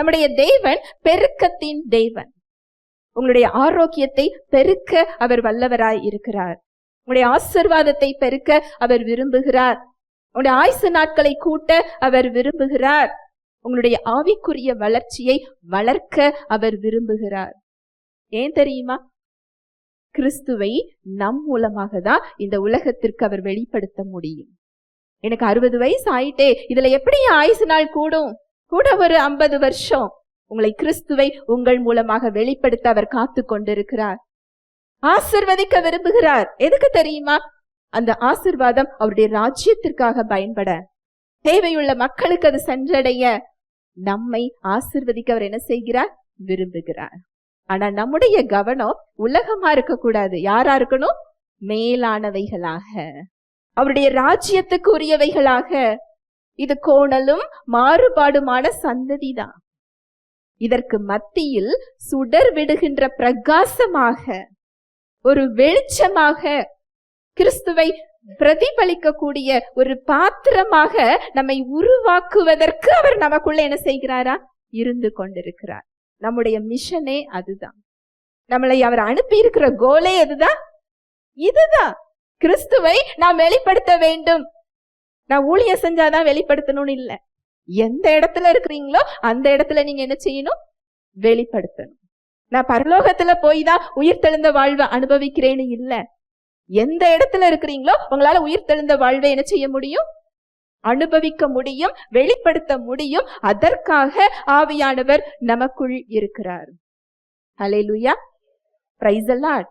நம்முடைய தேவன் பெருக்கத்தின் தேவன். உங்களுடைய ஆரோக்கியத்தை பெருக்க அவர் வல்லவராய் இருக்கிறார். உங்களுடைய ஆசிர்வாதத்தை பெருக்க அவர் விரும்புகிறார். உங்களுடைய ஆயுசு நாட்களை கூட்ட அவர் விரும்புகிறார். உங்களுடைய ஆவிக்குரிய வளர்ச்சியை வளர்க்க அவர் விரும்புகிறார். ஏன் தெரியுமா? கிறிஸ்துவை நம் மூலமாக தான் இந்த உலகத்திற்கு அவர் வெளிப்படுத்த முடியும். எனக்கு அறுபது வயசு ஆயிட்டே இதுல எப்படி ஆயுசு நாள் கூடும்? கூட ஒரு ஐம்பது வருஷம் உங்களை கிறிஸ்துவை உங்கள் மூலமாக வெளிப்படுத்த அவர் காத்து கொண்டிருக்கிறார். ஆசிர்வதிக்க விரும்புகிறார். எதுக்கு தெரியுமா? அந்த ஆசிர்வாதம் அவருடைய ராஜ்யத்திற்காக பயன்பட. தேவையுள்ள மக்களுக்கு அது சென்றடைய நம்மை ஆசிர்வதிக்க அவர் என்ன செய்கிறார்? விரும்புகிறார். ஆனா நம்முடைய கவனம் உலகமா இருக்கக்கூடாது. யாரா இருக்கணும்? மேலானவைகளாக. அவருடைய ராஜ்யத்துக்கு உரியவைகளாக இது கோணலும் மாறுபாடுமான சந்ததிதான் இதற்கு மத்தியில் சுடர் விடுகின்ற பிரகாசமாக ஒரு வெளிச்சமாக கிறிஸ்துவை பிரதிபலிக்கக்கூடிய ஒரு பாத்திரமாக நம்மை உருவாக்குவதற்கு அவர் நமக்குள்ள என்ன செய்கிறாரா? இருந்து கொண்டிருக்கிறார். நம்முடைய மிஷனே அதுதான். நம்மளை அவர் அனுப்பி இருக்கிற கோலே அதுதான். இதுதான். கிறிஸ்துவை நாம் வெளிப்படுத்த வேண்டும். நான் ஊழிய செஞ்சாதான் வெளிப்படுத்தணும்னு இல்லை. எந்த இடத்துல இருக்கிறீங்களோ அந்த இடத்துல நீங்க என்ன செய்யணும்? வெளிப்படுத்தணும். நான் பரலோகத்துல போய் தான் உயிர் தெழுந்த வாழ்வை அனுபவிக்கிறேன்னு இல்லை. எந்த இடத்துல இருக்கிறீங்களோ உங்களால உயிர் தெழுந்த வாழ்வை என்ன செய்ய முடியும்? அனுபவிக்க முடியும் வெளிப்படுத்த முடியும். அதற்காக ஆவியானவர் நமக்குள் இருக்கிறார். அலையிலுயா பிரைஸ் அல்லாட்